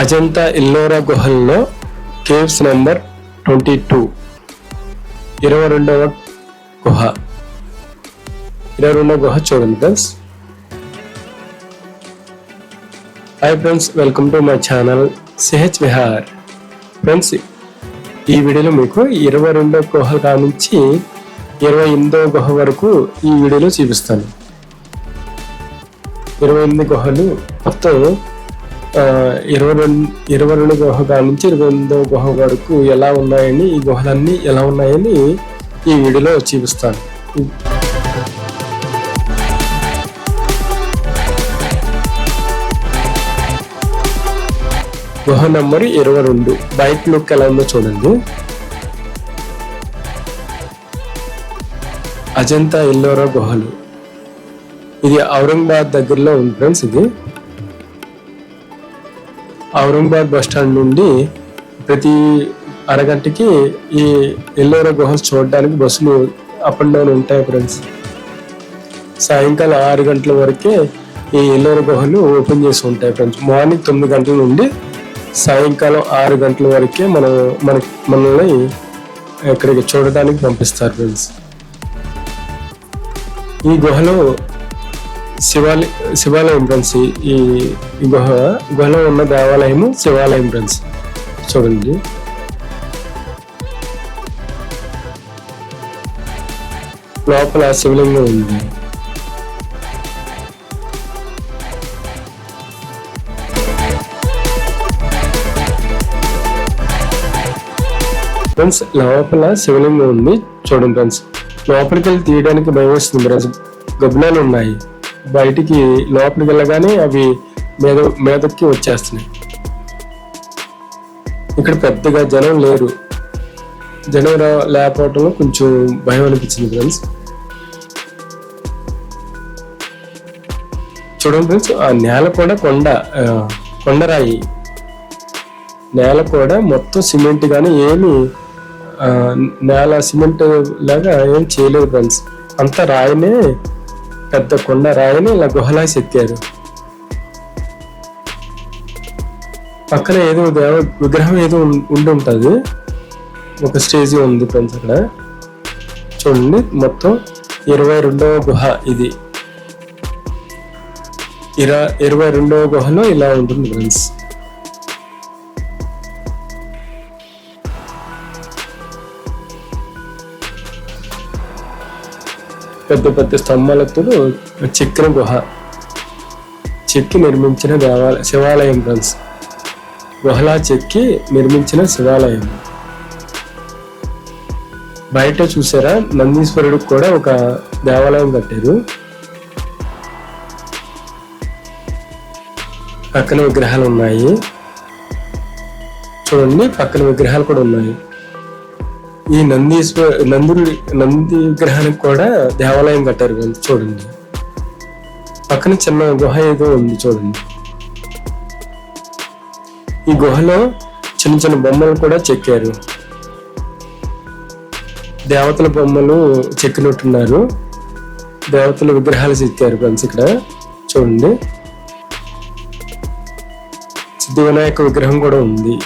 అజంతా ఇల్లోరా గుహల్లో caves number twenty two. ఇరవై రెండవ గుహ. ఇరవై రెండవ గుహ చూడండి friends. Hi friends welcome to my channel CH Vihar. Friends ఈ వీడియోలో మీకు ఇరవై రెండవ గుహ కానుంచి ఇరవై ఎనిమిదో గుహ వరకు ఈ వీడియోలో చూపిస్తాను. ఇరవై ఎనిమిది గుహలు మొత్తం ఇరవై రెండు ఇరవై రెండు గుహ నుంచి ఇరవై ఎనిమిదో గుహ వరకు ఎలా ఉన్నాయని ఈ గుహలన్నీ ఎలా ఉన్నాయని ఈ వీడియోలో చూపిస్తాను. గుహ నెంబర్ ఇరవై రెండు. బయట లుక్ ఎలా ఉందో చూడండి. అజంతా ఎల్లోరా గుహలు. ఇది ఔరంగాబాద్ దగ్గరలో ఉంది ఫ్రెండ్స్ ఇది. ఔరంగాబాద్ బస్ స్టాండ్ నుండి ప్రతి అరగంటకి ఈ ఎల్లోరా గుహలు చూడడానికి బస్సులు అప్ అండ్ డౌన్ ఉంటాయి ఫ్రెండ్స్ సాయంకాలం ఆరు గంటల వరకే ఈ ఎల్లోరా గుహలు ఓపెన్ చేసి ఉంటాయి ఫ్రెండ్స్ మార్నింగ్ తొమ్మిది గంటల నుండి సాయంకాలం ఆరు గంటల వరకే మనం మన మనల్ని ఇక్కడికి చూడడానికి పంపిస్తారు ఫ్రెండ్స్ ఈ గుహలో శివాలయ శివాలయం ఫ్రెండ్స్ ఈ గుహ గుహలో ఉన్న దేవాలయము శివాలయం ఫ్రెండ్స్ చూడండి. లోపల శివలింగం ఉంది. ఫ్రెండ్స్ లోపల శివలింగం ఉంది. చూడండి ఫ్రెండ్స్ లోపలికి వెళ్ళి తీయడానికి భయం వేస్తుంది. ఫ్రెండ్స్ గబ్బులాలు ఉన్నాయి. బయటికి లోపలికి వెళ్ళగానే అవి మీద మీదకి వచ్చేస్తున్నాయి. ఇక్కడ పెద్దగా జనం లేరు. జనం లేకపోవటంలో కొంచెం భయం అనిపించింది ఫ్రెండ్స్. చూడండి ఫ్రెండ్స్ ఆ నేల కూడా కొండ కొండరాయి. నేల కూడా మొత్తం సిమెంట్ కానీ ఏమి ఆ, నేల సిమెంట్ లాగా ఏం చేయలేదు ఫ్రెండ్స్. అంతా రాయినే పెద్ద కొండ రాయిని ఇలా గుహలా చెక్కారు. పక్కన ఏదో దేవ విగ్రహం ఏదో ఉం- ఉండి ఉంటుంది. ఒక స్టేజ్ ఉంది ఫ్రెండ్స్ అక్కడ. చూడండి మొత్తం ఇరవై రెండవ గుహ ఇది. ఇరా ఇరవై రెండవ గుహలో ఇలా ఉంటుంది ఫ్రెండ్స్. పెద్ద పెద్ద స్తంభాలతో చెక్కిన గుహ. చెక్కి నిర్మించిన దేవాలయ శివాలయం ఫ్రెండ్స్. గుహలా చెక్కి నిర్మించిన శివాలయం. బయట చూసారా? నందీశ్వరుడికి కూడా ఒక దేవాలయం కట్టారు. పక్కన విగ్రహాలు ఉన్నాయి. చూడండి పక్కన విగ్రహాలు కూడా ఉన్నాయి. ఈ నందీశ్వర నందుడి నంది విగ్రహానికి కూడా దేవాలయం కట్టారు చూడండి. పక్కన చిన్న గుహ ఏదో ఉంది చూడండి. ఈ గుహలో చిన్న చిన్న బొమ్మలు కూడా చెక్కారు. దేవతల బొమ్మలు చెక్కినట్టున్నారు. దేవతల విగ్రహాలు చెక్కారు ఫ్రెండ్స్ ఇక్కడ చూడండి. సిద్ధి వినాయక విగ్రహం కూడా ఉంది.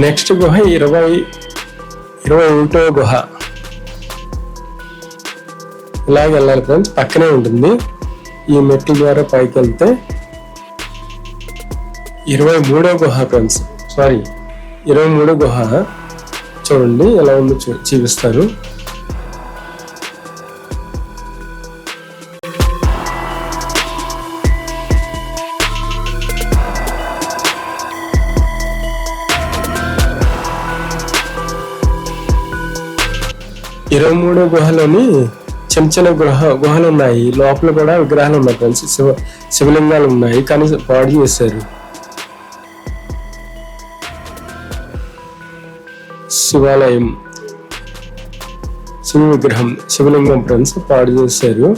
నెక్స్ట్ గుహ ఇరవై ఇరవై ఒకటో గుహ. ఇలాగ వెళ్ళాలి ఫ్రెండ్స్ పక్కనే ఉంటుంది. ఈ మెట్ల ద్వారా పైకి వెళ్తే ఇరవై మూడో గుహ ఫ్రెండ్స్ సారీ ఇరవై మూడో గుహ. చూడండి ఎలా ఉందో చూ చూపిస్తారు. ఇరవై మూడో గుహలోని చిన్న చిన్న గృహ గుహలు ఉన్నాయి లోపల కూడా విగ్రహాలు ఉన్నాయి ఫ్రెండ్స్. శివ శివలింగాలు ఉన్నాయి కానీ పాడు చేశారు శివాలయం. శివ విగ్రహం శివలింగం ఫ్రెండ్స్ పాడు చేశారు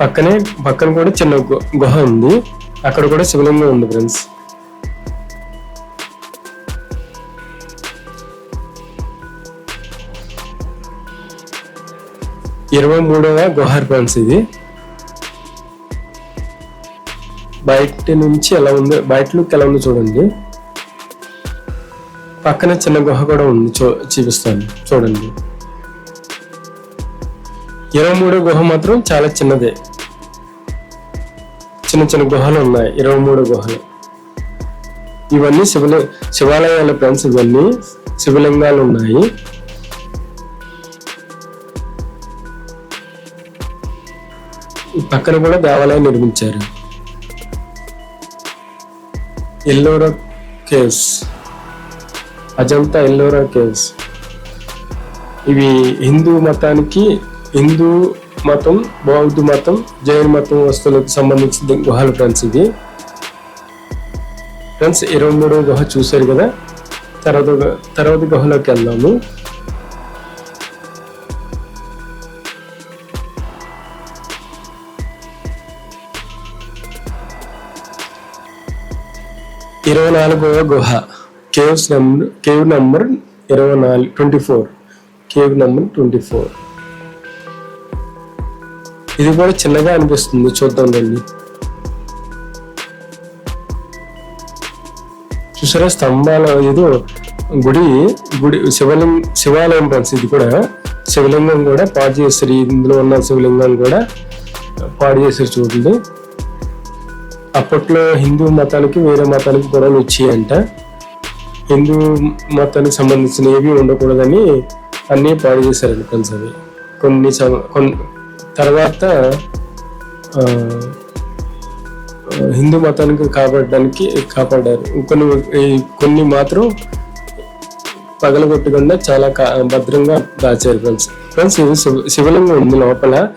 పక్కనే పక్కన కూడా చిన్న గు- గుహ ఉంది. అక్కడ కూడా శివలింగం ఉంది ఫ్రెండ్స్. ఇరవై మూడవ గుహార్ ఫ్రెండ్స్ ఇది. బయట నుంచి ఎలా ఉంది? బయట లుక్ ఎలా ఉంది చూడండి. పక్కన చిన్న గుహ కూడా ఉంది చూ చూపిస్తాను. చూడండి. ఇరవై మూడో గుహ మాత్రం చాలా చిన్నదే. చిన్న చిన్న గుహలు ఉన్నాయి ఇరవై మూడు గుహలు. ఇవన్నీ శివలి శివాలయాల ఫ్రెండ్స్ ఇవన్నీ శివలింగాలు ఉన్నాయి. పక్కన కూడా దేవాలయం నిర్మించారు. ఎల్లోరా కేవ్స్. అజంతా ఎల్లోరా కేవ్స్. ఇవి హిందూ మతానికి హిందూ మతం బౌద్ధ మతం జైన మతం వస్తువులకు సంబంధించిన గుహలు ఫ్రెండ్స్ ఇది ఫ్రెండ్స్ ఇరవై మూడవ గుహ చూశారు కదా? తర్వాత తర్వాత గుహలోకి వెళ్దాము. ఇరవై నాలుగవ గుహ. కేవ్స్ నెంబర్ కేవ్ నెంబర్ ఇరవై నాలుగు twenty four. Cave number twenty four. ఇది కూడా చిన్నగా అనిపిస్తుంది చూద్దాం రండి. చూసారా స్తంభాల? ఏదో గుడి గుడి శివలింగ శివాలయం ఫ్రెండ్స్ ఇది కూడా. శివలింగం కూడా పాడు చేస్తారు ఇందులో ఉన్న శివలింగం కూడా పాడు చేశారు చూడండి. అప్పట్లో హిందూ మతానికి వేరే మతానికి గొడవలు వచ్చాయంట. హిందూ మతానికి సంబంధించిన ఏవి ఉండకూడదని అన్నీ పాడు చేశారు ఫ్రెండ్స్ అవి కొన్ని సం- కొన్ని తర్వాత హిందూ మతానికి కాపాడడానికి కాపాడారు. కొన్ని కొన్ని మాత్రం పగలగొట్టకుండా చాలా కా- భద్రంగా దాచారు ఫ్రెండ్స్. ఫ్రెండ్స్ ఇది శివ- శివలింగం ఉంది లోపల.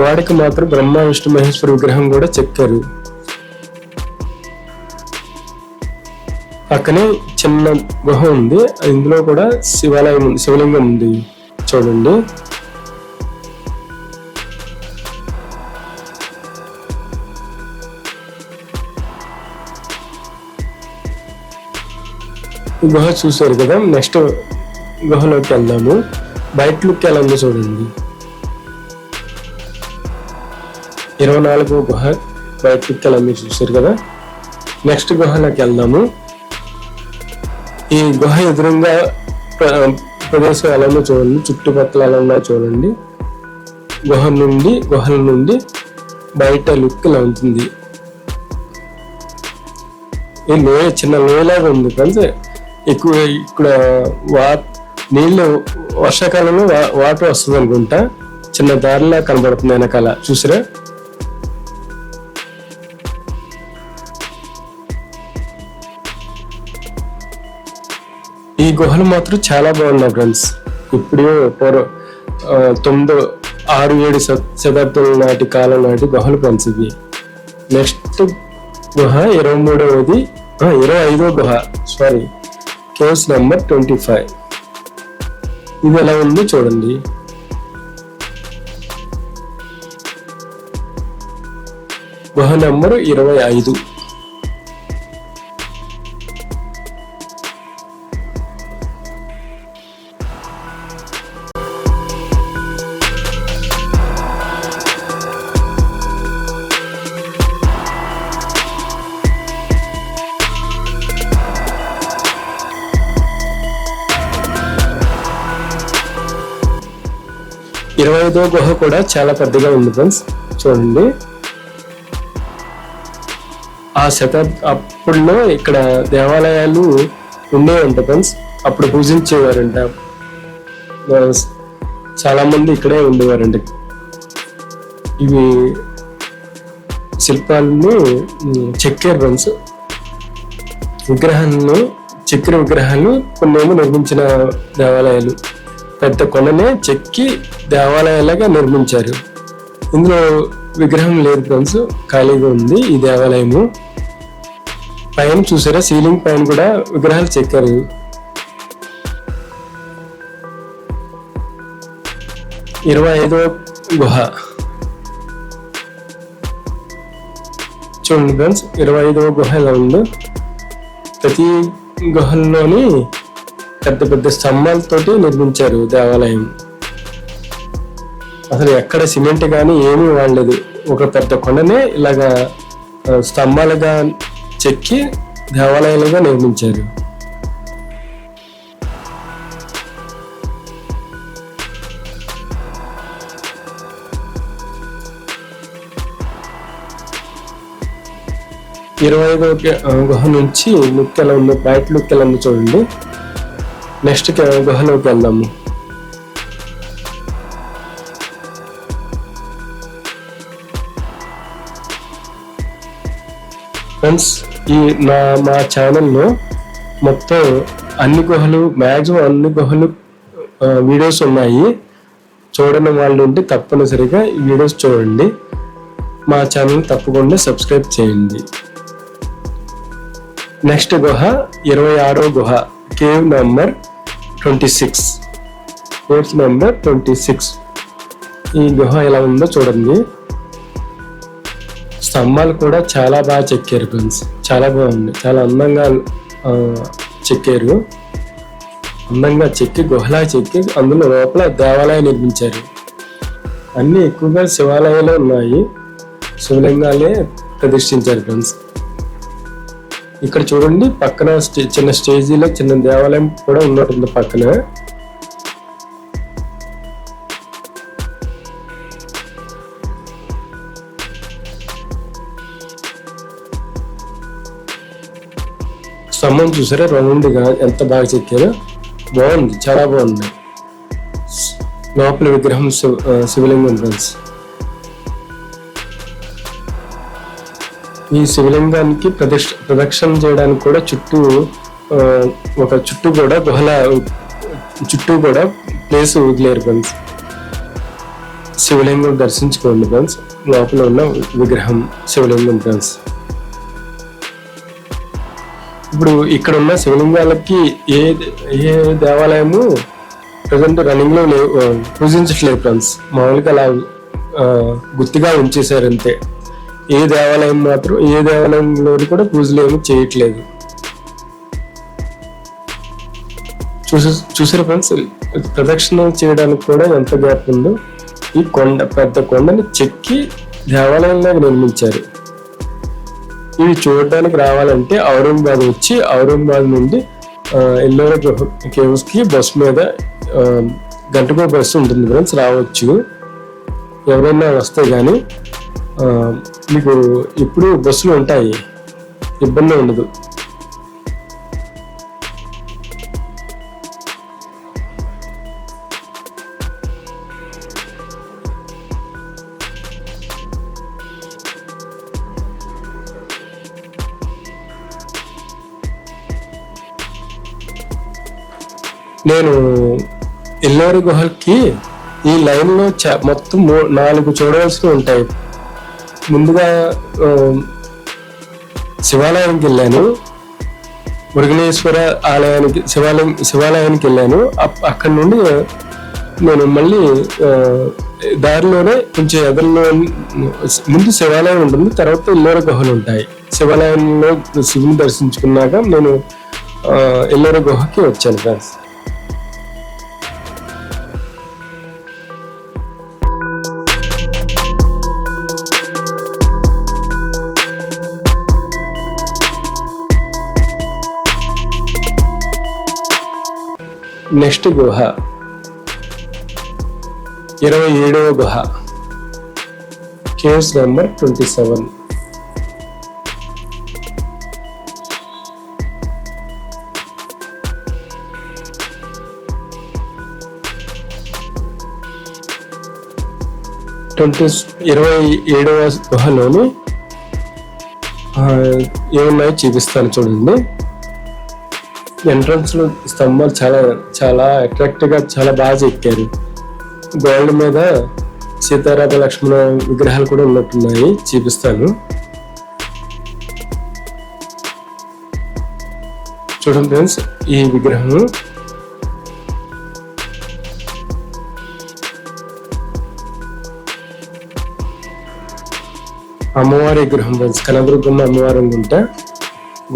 గోడకి మాత్రం బ్రహ్మ విష్ణు మహేశ్వర విగ్రహం కూడా చెక్కారు. పక్కనే చిన్న గుహ ఉంది. ఇందులో కూడా శివాలయం ఉంది. శివలింగం ఉంది. చూడండి. గుహ చూసారు కదా? నెక్స్ట్ గుహలోకి వెళ్దాము. బయట లుక్ ఎలా ఉందో చూడండి. ఇరవై నాలుగో గుహ బయట లుక్ ఎలా మీరు చూసారు కదా? నెక్స్ట్ గుహలోకి వెళ్దాము. ఈ గుహ ఎదురుగా ప్ర- ప్రదేశం ఎలా ఉందో చూడండి చుట్టుపక్కల ఎలా ఉన్నాయో చూడండి. గుహ నుండి గుహల నుండి బయట లుక్ ఇలా ఉంటుంది. ఈ లోయ చిన్న లోయలాగా ఉంది ఫ్రెండ్స్ ఎక్కువ ఇక్కడ వా నీళ్ళు వర్షాకాలంలో వా- వాటర్ వస్తుంది అనుకుంటా. చిన్న దారిలా కనబడుతుంది వెనకాల చూసారా? గుహలు మాత్రం చాలా బాగున్నాయి ఫ్రెండ్స్. ఇప్పుడు పూర్వ తొమ్మిది తొమ్మిదో ఆరు ఏడు శతాబ్దం నాటి కాలం నాటి గుహలు ఫ్రెండ్స్ ఇవి. నెక్స్ట్ గుహ ఇరవై మూడవది ఇరవై ఐదో గుహ sorry caves number twenty five. ఇది ఎలా ఉంది చూడండి. గుహ నెంబర్ ఇరవై ఐదు. ఐదో గుహ కూడా చాలా పెద్దగా ఉంది ఫ్రెండ్స్ చూడండి. ఆ శతాబ్ అప్పుడులో ఇక్కడ దేవాలయాలు ఉండేవంట ఫ్రెండ్స్ అప్పుడు పూజించేవారంట. చాలా మంది ఇక్కడే ఉండేవారంట. ఇవి శిల్పాలను చెక్కారు ఫ్రెండ్స్ విగ్రహాలను చక్కెర విగ్రహాలు కొన్నేమో నిర్మించిన దేవాలయాలు. పెద్ద కొండనే చెక్కి దేవాలయాలుగా నిర్మించారు. ఇందులో విగ్రహం లేదు ఫ్రెండ్స్ ఖాళీగా ఉంది ఈ దేవాలయము. పైన చూసారా సీలింగ్ పైన కూడా విగ్రహాలు చెక్కారు. ఇరవై ఐదో గుహ. చూడండి ఫ్రెండ్స్ ఇరవై ఐదవ గుహ ఎలా ఉందో. ప్రతి గుహల్లోని పెద్ద పెద్ద స్తంభాలతోటి నిర్మించారు దేవాలయం. అసలు ఎక్కడ సిమెంట్ కానీ ఏమీ వాడలేదు. ఒక పెద్ద కొండనే ఇలాగా స్తంభాలుగా చెక్కి దేవాలయాలుగా నిర్మించారు. ఇరవై ఐదో గుహ నుంచి ముక్కెల ఉన్న బయట లుక్ చూడండి. నెక్స్ట్ గుహలోకి వెళ్దాము ఫ్రెండ్స్ ఈ నా మా ఛానల్లో మొత్తం అన్ని గుహలు మ్యాక్సిమం అన్ని గుహలు వీడియోస్ ఉన్నాయి. చూడని వాళ్ళు ఉంటే తప్పనిసరిగా ఈ వీడియోస్ చూడండి. మా ఛానల్ తప్పకుండా సబ్స్క్రైబ్ చేయండి. నెక్స్ట్ గుహ ఇరవై ఆరో గుహ cave number twenty six cave number twenty six ఈ గుహ ఎలా ఉందో చూడండి. స్తంభాలు కూడా చాలా బాగా చెక్కారు ఫ్రెండ్స్ చాలా బాగుంది. చాలా అందంగా చెక్కారు. అందంగా చెక్కి గుహలా చెక్కి అందులో లోపల దేవాలయం నిర్మించారు. అన్నీ ఎక్కువగా శివాలయాలు ఉన్నాయి. శివలింగాలే ప్రతిష్ఠించారు ఫ్రెండ్స్ ఇక్కడ చూడండి పక్కన స్టే చిన్న స్టేజీలో చిన్న దేవాలయం కూడా ఉన్నట్టుంది పక్కన. స్తంభం చూసారా? రౌండ్గా ఎంత బాగా చెక్కారో? బాగుంది చాలా బాగుంది. లోపల విగ్రహం శివ శివలింగం ఫ్రెండ్స్. ఈ శివలింగానికి ప్రదక్ష ప్రదక్షిణ చేయడానికి కూడా చుట్టూ ఒక చుట్టూ కూడా గుహల చుట్టూ కూడా ప్లేస్ వదిలేరు ఫ్రెండ్స్. శివలింగం దర్శించుకోండి ఫ్రెండ్స్. లోపల ఉన్న విగ్రహం శివలింగం ఫ్రెండ్స్. ఇప్పుడు ఇక్కడ ఉన్న శివలింగాలకి ఏ ఏ దేవాలయము ప్రజెంట్ రన్నింగ్లో లేవు పూజించట్లేదు ఫ్రెండ్స్. మామూలుగా అలా గుర్తుగా ఉంచేశారు అంతే. ఏ దేవాలయం మాత్రం ఏ దేవాలయంలో కూడా పూజలు ఏమి చేయట్లేదు. చూసి చూసారు ఫ్రెండ్స్? ప్రదక్షిణ చేయడానికి కూడా ఎంత గ్యాప్ ఉందో ఈ కొండ పెద్ద కొండని చెక్కి దేవాలయంలాగా నిర్మించారు. ఇవి చూడడానికి రావాలంటే ఔరంగాబాద్ వచ్చి ఔరంగాబాద్ నుండి ఎల్లోర ఎల్లోరా కేవ్స్కి బస్ మీద గంటకో బస్సు ఉంటుంది ఫ్రెండ్స్ రావచ్చు. ఎవరైనా వస్తే కానీ మీకు ఇప్పుడు బస్సులు ఉంటాయి. ఇబ్బంది ఉండదు. నేను ఎల్లారి గుహకి ఈ లైన్లో మొత్తం మూ- నాలుగు చూడవలసినవి ఉంటాయి. ముందుగా శివాలయానికి వెళ్ళాను. మురుగనేశ్వర ఆలయానికి శివాలయం శివాలయానికి వెళ్ళాను. అప్- అక్కడి నుండి నేను మళ్ళీ దారిలోనే కొంచెం ఎదురులో ముందు శివాలయం ఉంటుంది తర్వాత ఎల్లోర గుహలు ఉంటాయి. శివాలయంలో శివుని దర్శించుకున్నాక నేను ఆ, గుహకి వచ్చాను ఫ్రెండ్స్. నెక్స్ట్ గుహ. ఇరవై ఏడవ గుహ. Caves number twenty seven. Twenty ఇరవై ఏడవ గుహలోని ఏమున్నాయో చూపిస్తాను చూడండి. ఎంట్రన్స్లో స్తంభాలు చాలా చాలా అట్రాక్ట్గా చాలా బాగా చెక్కారు. గోల్డ్ మీద సీతారామ లక్ష్మణ విగ్రహాలు కూడా ఉన్నట్టున్నాయి చూపిస్తాను. చూడండి ఫ్రెండ్స్ ఈ విగ్రహం అమ్మవారి విగ్రహం ఫ్రెండ్స్ కనదుర్గమ్మ అమ్మవారి ఉంటే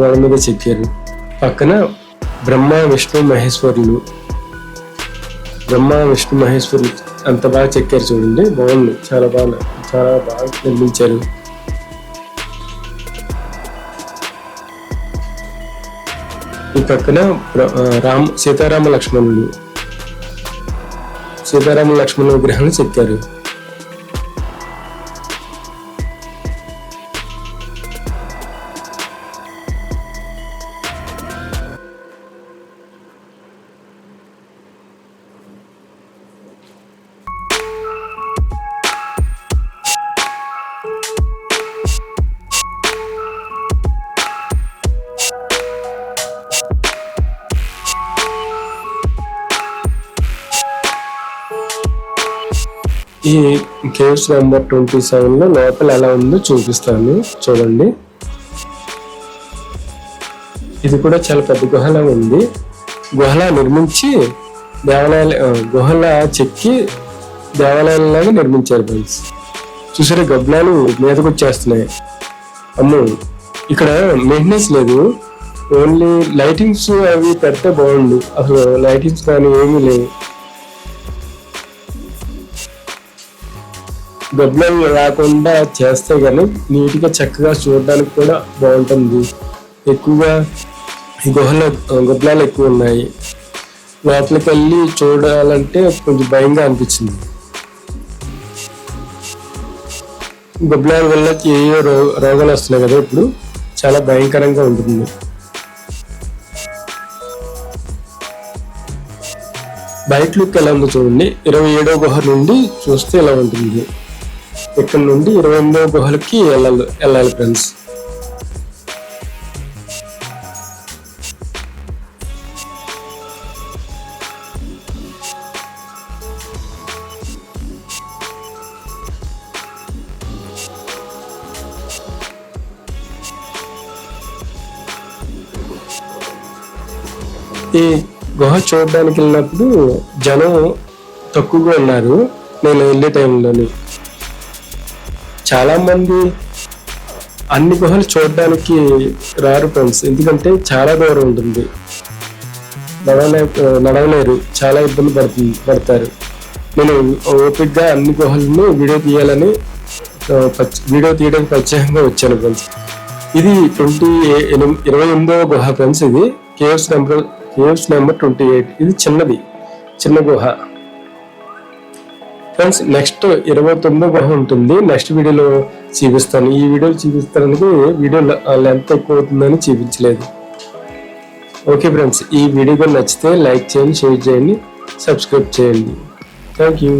గోడ మీద చెక్కారు. పక్కన బ్రహ్మ విష్ణు మహేశ్వరులు. బ్రహ్మ విష్ణు మహేశ్వరులు అంత బాగా చెక్కారు చూడండి. బాగుంది. చాలా బాగా చాలా బాగా నిర్మించారు. ఈ పక్కన రామ్ సీతారామ లక్ష్మణులు. సీతారామ లక్ష్మణ విగ్రహాన్ని చెక్కారు. ఈ కేవ్స్ నెంబర్ ట్వంటీ సెవెన్లో లోపల ఎలా ఉందో చూపిస్తాను. చూడండి. ఇది కూడా చాలా పెద్ద గుహలా ఉంది. గుహలా నిర్మించి దేవాలయాలు గుహల చెక్కి దేవాలయాలలాగా నిర్మించారు ఫ్రెండ్స్. చూసారా గబ్బలాలు మీదకు వచ్చేస్తున్నాయి. అమ్మో ఇక్కడ మెయింటెనెన్స్ లేదు. ఓన్లీ లైటింగ్స్ అవి పెడితే బాగుండు. అసలు లైటింగ్స్ కానీ ఏమీ లేవు. గబ్బలు రాకుండా చేస్తే కానీ నీట్గా చక్కగా చూడడానికి కూడా బాగుంటుంది. ఎక్కువగా గుహలో గబ్బలాలు ఎక్కువ ఉన్నాయి. లోపలికి వెళ్ళి చూడాలంటే కొంచెం భయంగా అనిపించింది గబ్బలాల వల్ల ఏవో రో రోగాలు వస్తున్నాయి కదా ఇప్పుడు. చాలా భయంకరంగా ఉంటుంది. బయట లుక్ ఎలా ఉందో చూడండి. ఇరవై ఏడో గుహ నుండి చూస్తే ఎలా ఉంటుంది. ఇక్కడ నుండి ఇరవై ఎనిమిదో గుహలకి వెళ్ళాలి వెళ్ళాలి ఫ్రెండ్స్ ఈ గుహ చూడడానికి వెళ్ళినప్పుడు జనం తక్కువగా ఉన్నారు. నేను వెళ్ళే టైంలోని చాలామంది అన్ని గుహలు చూడడానికి రారు ఫ్రెండ్స్. ఎందుకంటే చాలా దూరం ఉంటుంది. నడవలే నడవలేరు. చాలా ఇబ్బంది పడుతుంది పడతారు. నేను ఓపిక్గా అన్ని గుహలను వీడియో తీయాలని వీడియో తీయడానికి ప్రత్యేకంగా వచ్చాను ఫ్రెండ్స్. ఇది ట్వంటీ ఇరవై ఎనిమిదవ గుహ ఫ్రెండ్స్ ఇది. Caves number caves number twenty eight. ఇది చిన్నది. చిన్న గుహ. ఫ్రెండ్స్ నెక్స్ట్ ఇరవై తొమ్మిదో గ్రహం ఉంటుంది. నెక్స్ట్ వీడియోలో చూపిస్తాను. ఈ వీడియోలో చూపిస్తానికి వీడియో లెంత్ ఎక్కువ అవుతుందని చూపించలేదు. ఓకే ఫ్రెండ్స్ ఈ వీడియో నచ్చితే లైక్ చేయండి షేర్ చేయండి సబ్స్క్రైబ్ చేయండి. Thank you